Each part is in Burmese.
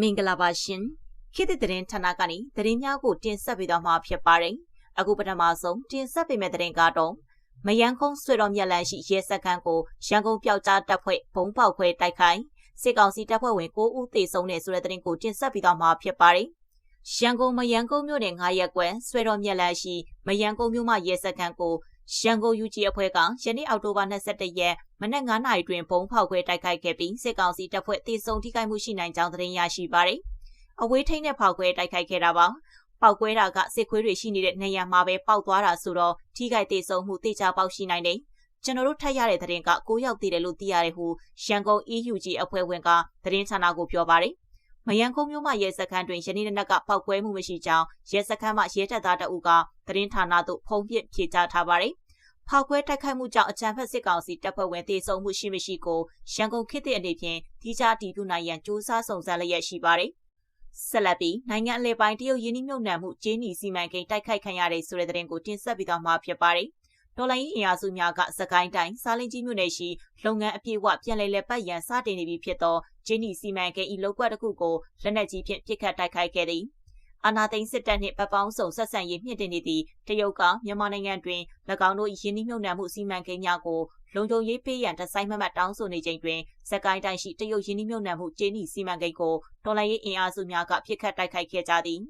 မင်္ဂလာပါရှင်ခေတ်သစ်သတင်းဌာနကနေသတင်းများကိုတင်ဆက်ပေးသွားမှာဖြစ်ပါတယ်အခုပထမဆုံးတင်ဆက်ပေးမယ့်သတင်းကတော့မယန်းခုံးဆွေတော်မြက်လန်ရှိရဲစခန်းကိုရန်ကုန်ပျောက်ကြားတပ်ဖွဲ့ဘုံပေါက်ခွဲတိုက်ခိုက်စစ်ကောင်စီတပ်ဖွဲ့ဝင်9ဦးသေဆုံးတဲ့ဆိုတဲ့သတင်းကိုတင်ဆက်ပေးသွားမှာဖြစ်ပါတယ်ရန်ကုန်မယန်းကုန်းမြို့နယ်9ရက်ကွယ်ဆွေတော်မြက်လန်ရှိမယန်းကုန်းမြို့မှရဲစခန်းကို ရန်ကုန် UG အဖွဲ့ကယနေ့အောက်တိုဘာ22ရက်မနက်9:00နာရီတွင်ဘုံဖောက်ခွဲတိုက်ခိုက်ခဲ့ပြီးစစ်ကောင်စီတပ်ဖွဲ့တေဆုံထိခိုက်မှုရှိနိုင်ကြောင်းသတင်းရရှိပါတယ်။အဝေးထိန်းနဲ့ဖောက်ခွဲတိုက်ခိုက်ခဲ့တာပါ။ပောက်ကွဲတာကစစ်ခွေးတွေရှိနေတဲ့နေရာမှာပဲပောက်သွားတာဆိုတော့ထိခိုက်တေဆုံမှုတေချာပေါက်ရှိနိုင်တယ်။ကျွန်တော်တို့ထပ်ရတဲ့သတင်းက9ရောက်သေးတယ်လို့သိရတယ်ဟုရန်ကုန် EUG အဖွဲ့ဝင်ကသတင်းဌာနကိုပြောပါတယ်။ မယန်ကုန်းမြို့မှရဲစခန်းတွင်ယနေ့နက်ကပောက်ကွဲမှုမရှိကြောင်းရဲစခန်းမှရဲတပ်သားတအုပ်ကသတင်းဌာနသို့ဖုံးပြဖြေကြားထားပါတယ်။ဖောက်ခွဲတိုက်ခိုက်မှုကြောင့်အကြမ်းဖက်စစ်ကောင်စီတပ်ဖွဲ့ဝင်တေဆုံမှုရှိမရှိကိုရန်ကုန်ခေတ်သစ်အနေဖြင့်ဒီကြားတီးပြနိုင်ရန်စ조사စုံစမ်းလျက်ရှိပါတယ်။ဆက်လက်ပြီးနိုင်ငံအလဲပိုင်းတရုတ်ယင်းနှိမ့်မြုပ်နှံမှုဂျင်းနီစီမံကိန်းတိုက်ခိုက်ခံရတဲ့ဆိုတဲ့သတင်းကိုတင်ဆက်ပြီးတော့မှာဖြစ်ပါတယ်။ ဒေါ်လာရင်းအင်အားစုများကစကိုင်းတိုင်းစားလင်းကြီးမြို့နယ်ရှိလုပ်ငန်းအပြည့်အဝပြန်လည်လက်ပတ်ရန်စတင်နေပြီဖြစ်သောဂျင်းနီစီမံကိန်းဤလောက်ကွက်တစ်ခုကိုလက်နက်ကြီးဖြင့်ပစ်ခတ်တိုက်ခိုက်ခဲ့သည်။အာနာသိန်းစစ်တပ်နှင့်ဗပောင်းဆောင်ဆက်ဆံရေးမြင့်တင်နေသည့်တရုတ်ကမြန်မာနိုင်ငံတွင်၎င်းတို့ရင်းနှီးမြှုပ်နှံမှုစီမံကိန်းများကိုလုံခြုံရေးပေးရန်တစိုင်းမမတ်တောင်းဆိုနေချိန်တွင်စကိုင်းတိုင်းရှိတရုတ်ရင်းနှီးမြှုပ်နှံမှုကျေးနီစီမံကိန်းကိုတော်လှန်ရေးအင်အားစုများကပြစ်ခတ်တိုက်ခိုက်ခဲ့ကြသည်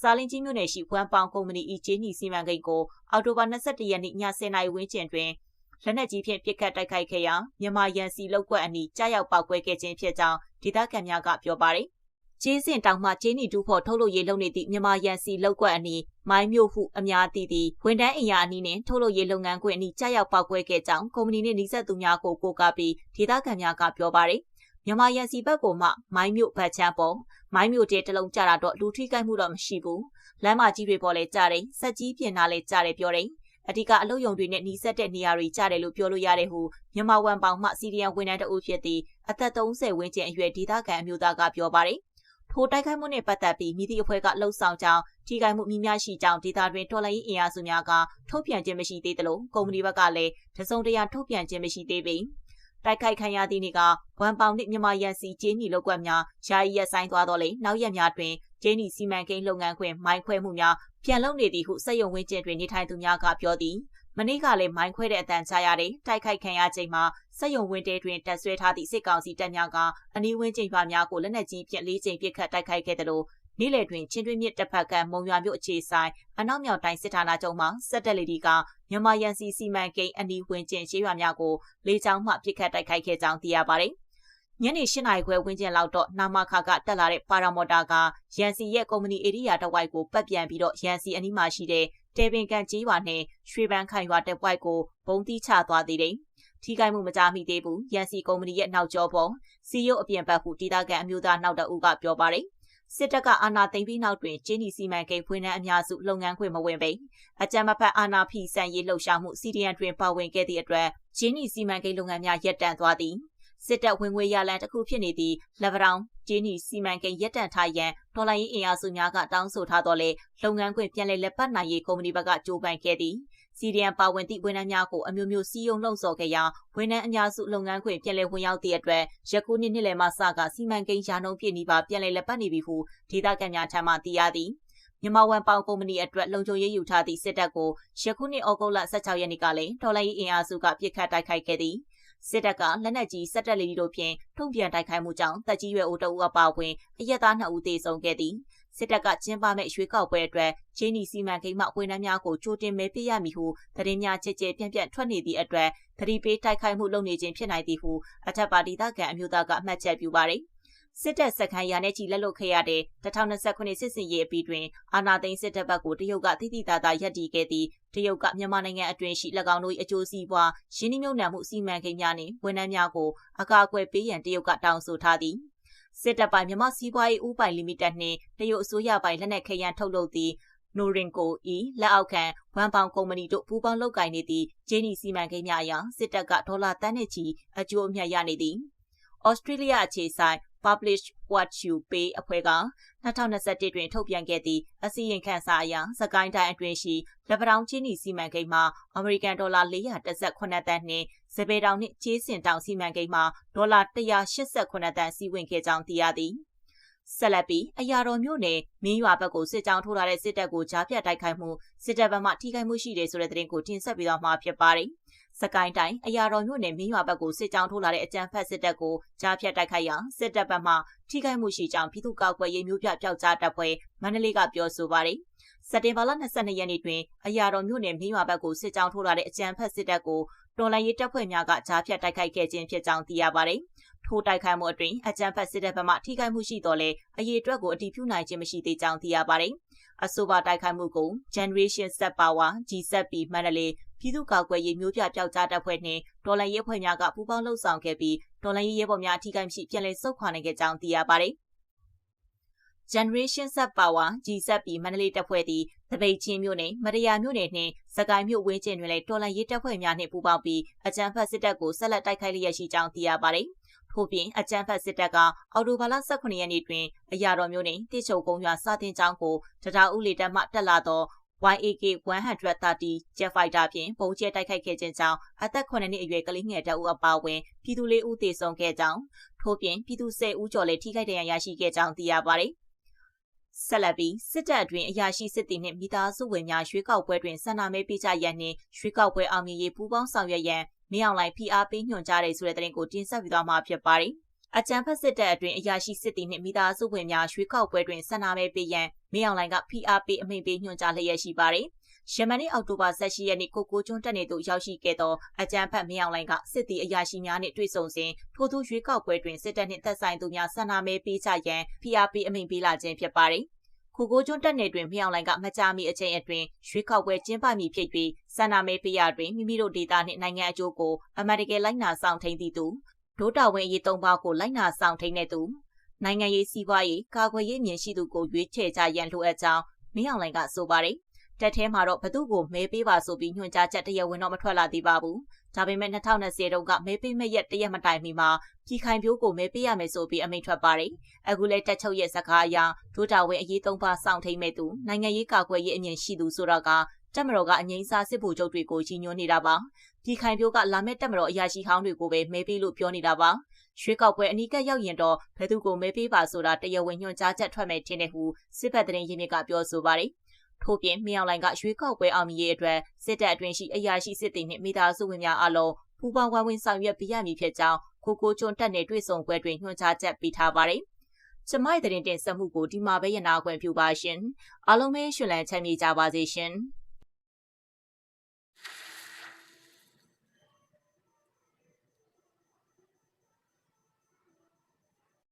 စာလင်းကြီးမြို့နယ်ရှိဝမ်ပောင်ကုမ္ပဏီဤကျေးနီစီမံကိန်းကိုအောက်တိုဘာ22ရက်နေ့ည10:00နာရီဝန်းကျင်တွင်လက်နက်ကြီးဖြင့်ပစ်ခတ်တိုက်ခိုက်ခဲ့ရာမြန်မာရန်စီလောက်ကွက်အနီးကြားရောက်ပောက်ကွဲခဲ့ခြင်းဖြစ်ကြောင်းဒေသခံများကပြောပါရယ်ကျေးစင်တောင်မှကျေးနီတူဖို့ထုတ်လုပ်ရေးလုပ်နေသည့်မြန်မာရန်စီလောက်ကွက်အနီးမိုင်းမျိုးဟုအများသိသည့်ဝန်တန်းအင်အားအနီးနှင့်ထုတ်လုပ်ရေးလုပ်ငန်းခွင်အနီးကြားရောက်ပောက်ကွဲခဲ့ကြောင်းကုမ္ပဏီနှင့်နှိစက်သူများကိုကိုးကားပြီးဒေသခံများကပြောပါရယ် မြန်မာရန်စီဘက်ကိုမှမိုင်းမျိုးဘတ်ချမ်းပေါ်မိုင်းမျိုးတဲတလုံးကြတာတော့လူထိခိုက်မှုတော့မရှိဘူးလမ်းမကြီးတွေပေါ်လဲကြားတယ်စက်ကြီးပြင်ထားလဲကြားတယ်ပြောတယ်အဓိကအလုပ်ယုံတွေနဲ့နှီးဆက်တဲ့နေရာတွေကြားတယ်လို့ပြောလို့ရတယ်ဟုမြန်မာဝန်ပေါင်မှစီရီယံဝန်ထမ်းတအုပ်ဖြစ်သည့်အသက်30ဝန်းကျင်အရွယ်ဒေသခံအမျိုးသားကပြောပါတယ်ထိုတိုက်ခိုက်မှုနဲ့ပတ်သက်ပြီးမိသည့်အဖွဲ့ကလှုပ်ဆောင်ကြောင်းထိခိုက်မှုများများရှိကြောင်းဒေတာတွင်တော်လှန်ရေးအင်အားစုများကထုတ်ပြန်ခြင်းမရှိသေးသလိုကုမ္ပဏီဘက်ကလည်းတစုံတရာထုတ်ပြန်ခြင်းမရှိသေးပေ တိုက်ခိုက်ခံရသည့်နေ့ကဝမ်ပေါင်နှင့်မြန်မာရန်စီကျင်းနီလောက်ကွက်များယာယီရက်ဆိုင်သွားတော့လေနောက်ရက်များတွင်ကျင်းနီစီမံကိန်းလုပ်ငန်းခွင်မိုင်းခွဲမှုများပြန်လုပ်နေသည်ဟုစက်ရုံဝင်းကျင်တွင်နေထိုင်သူများကပြောသည်မနေ့ကလည်းမိုင်းခွဲတဲ့အတန်ကြားရတယ်တိုက်ခိုက်ခံရချိန်မှာစက်ယုံဝင်းတဲတွင်တက်ဆွဲထားသည့်စစ်ကောင်စီတပ်များကအနီးဝင်းကျင်းရွာများကိုလက်နက်ကြီးဖြင့်လေးချိန်ပစ်ခတ်တိုက်ခိုက်ခဲ့တယ်လို့ နေ့လယ်တွင်ချင်းတွင်းမြစ်တစ်ဖက်ကမုံရွာမြို့အခြေဆိုင်အနောက်မြောက်တိုင်းစစ်ဌာနချုပ်မှစက်တက်လီဒီကမြန်မာရန်စီစီမံကိန်းအနီးဝင်းကျင်းရှိရွာများကိုလေးချောင်းမှပစ်ခတ်တိုက်ခိုက်ခဲ့ကြောင်းသိရပါတယ်။ညနေ၈နာရီခွဲဝန်းကျင်လောက်တော့နာမခါကတက်လာတဲ့ပါရာမော်တာကရန်စီရဲ့ကုမ္ပဏီဧရိယာတစ်ဝိုက်ကိုပတ်ပြန်ပြီးတော့ရန်စီအနီးမှာရှိတဲ့တေပင်ကန်ကြီးရွာနဲ့ရွှေပန်းခိုင်ရွာတစ်ဝိုက်ကိုဘုံတိချသွားသေးတယ်။ထိခိုက်မှုမကြမိသေးဘူး။ရန်စီကုမ္ပဏီရဲ့နောက်ကျောပေါ်စီယုတ်အပြင်ဘက်ဟုဒေသခံအမျိုးသားနောက်တအုပ်ကပြောပါတယ်။ စစ်တပ်ကအာဏာသိမ်းပြီးနောက်တွင်ကျင်းနီစီမံကိန်းဖွင့်နှံအများစုလုပ်ငန်းခွင်မဝင်ပေအကြမ်းမဖက်အာဏာဖီဆန်ရေးလှုပ်ရှားမှု CDN တွင်ပါဝင်ခဲ့သည့်အတွက်ကျင်းနီစီမံကိန်းလုပ်ငန်းများရပ်တန့်သွားသည်စစ်တပ်ဝင်ငွေရလန်တစ်ခုဖြစ်နေသည့်လက်ဗရောင်ဂျင်းနီစီမံကိန်းရပ်တန့်ထားရန်ဒေါ်လာရင်းအင်အားစုများကတောင်းဆိုထားတော့လေလုပ်ငန်းခွင်ပြန်လည်လက်ပတ်နိုင်ရေးကုမ္ပဏီဘက်ကကြိုးပမ်းခဲ့သည် စီဒီအမ်ပါဝင်သည့်ဝန်ထမ်းများကိုအမျိုးမျိုးစီယုံလှုံ့ဆော်ခဲ့ရာဝန်ထမ်းအများစုလုပ်ငန်းခွင်ပြန်လည်ဝင်ရောက်သည့်အတွက်ယခုနှစ်နှစ်လယ်မှစကစီမံကိန်းရာနှုန်းပြည့်နီးပါပြန်လည်လက်ပတ်နေပြီဟုဒေသခံများထံမှသိရသည်မြန်မာဝန်ပေါင်ကုမ္ပဏီအတွက်လုံခြုံရေးယူထားသည့်စစ်တပ်ကိုယခုနှစ်ဩဂုတ်လ16ရက်နေ့ကလည်းဒေါ်လာရေးအင်အားစုကပြစ်ခတ်တိုက်ခိုက်ခဲ့သည်စစ်တပ်ကလက်နက်ကြီးစက်တက်လီတို့ဖြင့်ထုံပြန်တိုက်ခိုက်မှုကြောင့်တပ်ကြီးရွယ်အိုတအူအပါဝင်အရက်သား2ဦးသေဆုံးခဲ့သည် စစ်တပ်ကကျင်းပမဲ့ရွေးကောက်ပွဲအတွက်ဂျင်းနီစီမံကိန်းမှဝန်ထမ်းများကိုကြိုတင်မဲပေးရမည်ဟုသတင်းများချစ်ချေပြန့်ပြန့်ထွက်နေသည့်အတွက်သတိပေးတိုက်ခိုက်မှုလုပ်နေခြင်းဖြစ်နိုင်သည်ဟုအထက်ပါဒေသခံအမျိုးသားကအမှတ်ချက်ပြုပါသည်စစ်တပ်စခန်းရာနဲ့ချီလက်လွတ်ခဲ့ရတဲ့2029စစ်စင်ရေးအပြီးတွင်အာဏာသိမ်းစစ်တပ်ဘက်ကိုတရုတ်ကတိတိတသားရပ်တည်ခဲ့သည့်တရုတ်ကမြန်မာနိုင်ငံအတွင်းရှိ၎င်းတို့၏အကျိုးစီးပွားရင်းနှီးမြှုပ်နှံမှုစီမံကိန်းများနှင့်ဝန်ထမ်းများကိုအကာအကွယ်ပေးရန်တရုတ်ကတောင်းဆိုထားသည် စစ်တပ်ပိုင်မြန်မာစီးပွားရေးဥပိုင်လီမိတက်နှင့်တရုတ်အစိုးရပိုင်လက်နက်ခဲယမ်းထုတ်လုပ်သည့်နိုရင်ကိုဤလက်အောက်ခံဝန်ပေါင်ကုမ္ပဏီတို့ပူးပေါင်းလုပ်ကိုင်နေသည့်ဂျင်းနီစီမံကိန်းများအရစစ်တပ်ကဒေါ်လာတန်းနဲ့ချီအကျိုးအမြတ်ရနေသည်ဩစတြေးလျအခြေဆိုင် Publish What You Pay အဖွဲ့က2021တွင်ထုတ်ပြန်ခဲ့သည့်အစီရင်ခံစာအရစကိုင်းတိုင်းအတွင်းရှိလက်ပတောင်ချင်းနီစီမံကိန်းမှာအမေရိကန်ဒေါ်လာ418တန်းနှင့်စပယ်တောင်နှင့်ကျေးစင်တောင်စီမံကိန်းမှာဒေါ်လာ188တန်းစီဝင်ခဲ့ကြောင်းသိရသည်ဆက်လက်ပြီးအရာတော်မြို့နယ်မင်းရွာဘက်ကိုစစ်ကြောင်းထိုးလာတဲ့စစ်တပ်ကိုကြားပြတ်တိုက်ခိုက်မှုစစ်တပ်ဘက်မှထိခိုက်မှုရှိတယ်ဆိုတဲ့သတင်းကိုတင်ဆက်ပြီးတော့မှာဖြစ်ပါတယ်။ စကိုင်းတိုင်းအရာတော်မြို့နယ်မင်းရွာဘက်ကိုစစ်ကြောင်းထိုးလာတဲ့အကြမ်းဖက်စစ်တပ်ကိုကြားဖြတ်တိုက်ခိုက်ရာစစ်တပ်ဘက်မှထိခိုက်မှုရှိကြောင်းပြည်သူ့ကောက်ွယ်ရေးမျိုးပြပျောက်ကြားတပ်ဖွဲ့မန္တလေးကပြောဆိုပါတယ်။စက်တင်ဘာလ22ရက်နေ့တွင်အရာတော်မြို့နယ်မင်းရွာဘက်ကိုစစ်ကြောင်းထိုးလာတဲ့အကြမ်းဖက်စစ်တပ်ကိုတော်လိုင်းရေးတပ်ဖွဲ့များကကြားဖြတ်တိုက်ခိုက်ခဲ့ခြင်းဖြစ်ကြောင်းသိရပါတယ်။ထိုးတိုက်ခိုက်မှုအတွင်းအကြမ်းဖက်စစ်တပ်ဘက်မှထိခိုက်မှုရှိတော်လဲအရေးအတွက်ကိုအတည်ပြုနိုင်ခြင်းမရှိသေးကြောင်းသိရပါတယ်။ အဆိုပါတိုက်ခိုက်မှုကို Generation Set Power GZP မန္တလေးပြည်သူ့ကာကွယ်ရေးမျိုးပြပျောက်ကြားတပ်ဖွဲ့နှင့်ဒေါ်လာရေးဖွဲ့များကပူးပေါင်းလှုပ်ဆောင်ခဲ့ပြီးဒေါ်လာရေးရဲဘော်များအထိကိမရှိပြန်လည်ဆုတ်ခွာနိုင်ခဲ့ကြောင်းသိရပါတယ်။ Generation Set Power GZP မန္တလေးတပ်ဖွဲ့သည်တပိတ်ချင်းမြို့နယ်မရယာမြို့နယ်နှင့်စကိုင်းမြို့ဝင်းကျင်တွင်လည်းတော်လန်ရေးတပ်ဖွဲ့များနှင့်ပူးပေါင်းပြီးအကြမ်းဖက်စစ်တပ်ကိုဆက်လက်တိုက်ခိုက်လျက်ရှိကြောင်းသိရပါတယ်။ ထို့ပြင်အကြမ်းဖက်စစ်တပ်ကအော်တိုဘာလ18ရက်နေ့တွင်အရာတော်မြို့နယ်တိချုပ်ကုန်းရွာစာတင်ကျောင်းကိုတရားဥလေတပ်မှတက်လာသော YAK 130 Jet Fighter ဖြင့်ပုံကျဲတိုက်ခိုက်ခဲ့ခြင်းကြောင့်အသက်9နှစ်အရွယ်ကလေးငယ်တအုပ်အပါအဝင်ပြည်သူ၄ဦးသေဆုံးခဲ့ကြောင်းထို့ပြင်ပြည်သူ10ဦးကျော်လည်းထိခိုက်ဒဏ်ရာရရှိခဲ့ကြောင်းသိရပါတယ်။ဆက်လက်ပြီးစစ်တပ်အတွင်းအရာရှိစစ်တီနှင့်မိသားစုဝင်များရွေးကောက်ပွဲတွင်ဆန္ဒမဲပေးကြရန်နှင့်ရွေးကောက်ပွဲအောင်မြင်ရေးပူးပေါင်းဆောင်ရွက်ရန် မင်းအောင်လှိုင်ဖိအားပေးညွှန်ကြားတဲ့ဆိုတဲ့သတင်းကိုတင်ဆက်ပြီးသွားမှာဖြစ်ပါတယ်။အကြံဖက်စစ်တပ်အတွင်းအရာရှိစစ်တီနှင့်မိသားစုဝင်များရွေးကောက်ပွဲတွင်ဆန္ဒမဲပေးရန်မင်းအောင်လှိုင်ကဖိအားပေးအမိန့်ပေးညွှန်ကြားလျက်ရှိပါတယ်။ယမန်နေ့အောက်တိုဘာ18ရက်နေ့ကိုကိုကျွန်းတက်နေသို့ရောက်ရှိခဲ့သောအကြံဖက်မင်းအောင်လှိုင်ကစစ်တီအရာရှိများနှင့်တွေ့ဆုံစဉ်ထို့သူရွေးကောက်ပွဲတွင်စစ်တပ်နှင့်သက်ဆိုင်သူများဆန္ဒမဲပေးကြရန်ဖိအားပေးအမိန့်ပေးလာခြင်းဖြစ်ပါတယ်။ ခုကိုကျွန်းတက်နယ်တွင်ဖျောင်းလိုင်ကမကြမီအချိန်အတွင်းရွေးကောက်ပွဲကျင်းပမည်ဖြစ်ပြီးဆန္ဒမဲပေးရတွင်မိမိတို့ဒေသနှင့်နိုင်ငံအကျိုးကိုအမတ်တကယ်လိုက်နာဆောင်ထိန်သည့်သူဒိုးတော်ဝင်အရေးသုံးပါးကိုလိုက်နာဆောင်ထိန်တဲ့သူနိုင်ငံရေးစီးပွားရေးကာကွယ်ရေးမြင်ရှိသူကိုရွေးချယ်ကြရန်လိုအပ်ကြောင်းမင်းအောင်လိုင်ကဆိုပါတယ်တက်ထဲမှာတော့ဘသူ့ကိုမဲပေးပါဆိုပြီးညွှန်ကြားချက်တရဝင်တော့မထွက်လာသေးပါဘူး။ ဒါပေမဲ့2020တုန်းကမဲပေးမဲ့ရက်တရက်မတိုင်မီမှာပြည်ခိုင်ပြိုးကိုမဲပေးရမယ်ဆိုပြီးအမိန့်ထွက်ပါတယ်။အခုလဲတက်ချုပ်ရဲ့စကားအရဒိုတာဝင်အရေးသုံးပါစောင့်ထိန်မဲ့သူနိုင်ငံရေးကာကွယ်ရေးအမြင်ရှိသူဆိုတော့ကတက်မတော်ကအငိမ့်စားစစ်ဗိုလ်ချုပ်တွေကိုကြီးညွှန်းနေတာပါ။ပြည်ခိုင်ပြိုးကလာမဲ့တက်မတော်အရာရှိဟောင်းတွေကိုပဲမဲပေးလို့ပြောနေတာပါ။ရွှေကောက်ပွဲအနီးကပ်ရောက်ရင်တော့ဘယ်သူကိုမဲပေးပါဆိုတာတရားဝင်ညွှန်ကြားချက်ထွက်မယ်ထင်တဲ့ဟုစစ်ဖက်သတင်းရင်းမြစ်ကပြောဆိုပါတယ်။ ထို့ပြင်မြောင်လိုင်ကရွေးကောက်ပွဲအောင်မြင်ရေးအတွက်စစ်တပ်အတွင်းရှိအရာရှိစစ်သည်နှင့်မိသားစုဝင်များအလုံးပူးပေါင်းဝိုင်းဝန်းဆောင်ရွက်ပေးရမည်ဖြစ်ကြောင်းကိုကိုကျွန်းတက်နေတွေ့ဆုံပွဲတွင်ညွှန်ကြားချက်ပေးထားပါတယ်။ကျမရဲ့တင်တင်ဆက်မှုကိုဒီမှာပဲရနာခွင့်ပြုပါရှင်။အားလုံးပဲရှင်လန်းချမ်းမြေ့ကြပါစေရှင်။